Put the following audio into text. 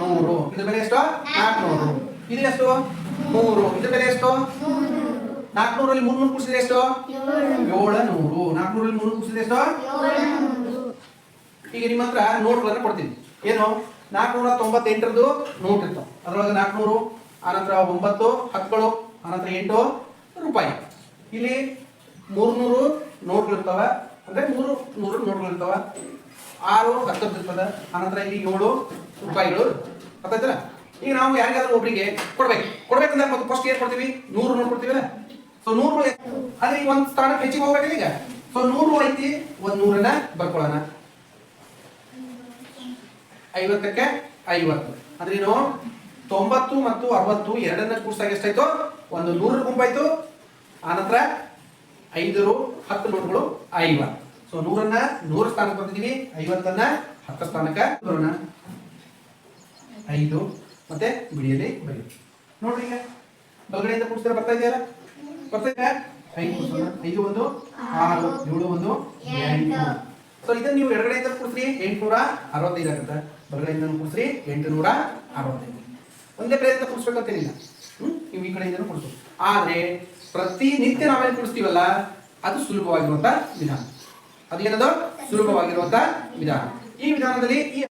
ನೂರು. ಇದು ಬೆಲೆ ಎಷ್ಟು? ನಾಲ್ಕುನೂರು. ಇದು ಎಷ್ಟು? ನೂರು ಇದು ಬೆಲೆ ಎಷ್ಟು? ನಾಲ್ಕುನೂರಲ್ಲಿ ಮುನ್ನೂರು ಕೂಡಿಸಿದ್ರೆ ಎಷ್ಟು? ಏಳು ನೂರು ನಾಲ್ಕುನೂರಲ್ಲಿ ಮುನ್ನೂರು ಕೂಡಿಸಿದ್ರೆ ಎಷ್ಟು? ಈಗ ನಿಮ್ಮ ಹತ್ರ ನೋಟ್ಗಳನ್ನ ಕೊಡ್ತೀನಿ. ಏನು? ನಾಲ್ಕುನೂರ ತೊಂಬತ್ತೆಂಟರದ್ದು ನೋಟ್ ಇತ್ತು. ಅದರೊಳಗೆ ನಾಲ್ಕುನೂರು, ಆನಂತರ ಒಂಬತ್ತು ಹತ್ತುಗಳು ಆನಂತರ ಎಂಟು ರೂಪಾಯಿ. ಇಲ್ಲಿ ಮೂರ್ನೂರು ನೋಟ್ಗಳು ಇರ್ತಾವ ಅಂದ್ರೆ ಮೂರು ನೂರು ನೋಟ್ಗಳು ಇರ್ತಾವ ಆರು ಹತ್ತತ್ತು ಇರ್ತದೆ. ಆನಂತರ ಇಲ್ಲಿ ಏಳು ರೂಪಾಯಿಗಳು ಗೊತ್ತಾಯ್ತಲ್ಲ ಈಗ ನಾವು ಯಾರಿಗಾದ್ರೂ ಒಬ್ಬರಿಗೆ ಕೊಡ್ಬೇಕು. ಕೊಡ್ಬೇಕಂದ್ರೆ ಮತ್ತೆ ಫಸ್ಟ್ ಏನ್ ಕೊಡ್ತೀವಿ? ನೂರು ನೋಟ್ ಕೊಡ್ತೀವಲ್ಲ? ಸೊ ನೂರು ಆದ್ರೆ ಈಗ ಒಂದು ಸ್ಥಾನಕ್ಕೆ ಹೆಚ್ಚಿಗೆ ಹೋಗ್ಬೇಕಲ್ಲ ಈಗ? ಸೊ ನೂರು ಐತಿ, ಒಂದ್ ನೂರನ್ನ ಬರ್ಕೊಳ್ಳೋಣ. ಐವತ್ತಕ್ಕೆ ಐವತ್ತು. ಅಂದ್ರೆ ಏನು? ತೊಂಬತ್ತು ಮತ್ತು ಅರವತ್ತು ಎರಡನ್ನ ಕೂಡಿಸಾಗ ಎಷ್ಟಾಯ್ತು? ಒಂದು ನೂರರ ಗುಂಪಾಯ್ತು. ಆನಂತರ ಐದರು ಹತ್ತು ನೋಟ್ಗಳು ಐವತ್ತು. ಸೊ ನೂರನ್ನ ನೂರು ಸ್ಥಾನಕ್ಕೆ ಬರ್ತಿದೀವಿ. ಐವತ್ತನ್ನ ಹತ್ತು ಸ್ಥಾನಕ್ಕೆ ಬರೋಣ. ಐದು. ಮತ್ತೆ ಬಿಡಿಯಲ್ಲಿ ಬರೀ. ನೋಡ್ರಿ ಈಗ. ಬಲಗಡೆಯಿಂದ ಕೂಡಿಸಿದ್ರೆ ಬರ್ತಾ ಇದೆಯಲ್ಲ? ಬರ್ತಾ ಇದೆಯಾ? ಐದು. ಐದು, ಒಂದು, ಆರು, ಏಳು, ಒಂದು, ಎಂಟು. ಸೊ ಇದನ್ನ ನೀವು ಎಡಗಡೆಯಿಂದ ಕೂಡಿಸ್ರಿ, ಎಂಟುನೂರ ಅರವತ್ತೈದು ಆಗುತ್ತೆ. ಬಲಗಡೆಯಿಂದ ಕೂಡಿಸ್ರಿ, ಎಂಟುನೂರ ಅರವತ್ತೈದು. ಒಂದೇ ಕಡೆಯಿಂದ ಕೂಡಿಸ್ಬೇಕಂತೇನಿಲ್ಲ ಹ್ಮ್? ನೀವು ಈ ಕಡೆಯಿಂದ ಕೂಡಿಸ್ಬೋದು. ಆದ್ರೆ, ಪ್ರತಿನಿತ್ಯ ನಾವೇನು ಕೂಡಿಸ್ತೀವಲ್ಲ, ಅದು ಸುಲಭವಾಗಿರುವಂತ ವಿಧಾನ. ಅದೇನದು ಸುಲಭವಾಗಿರುವಂತ ವಿಧಾನ. ಈ ವಿಧಾನದಲ್ಲಿ ಈ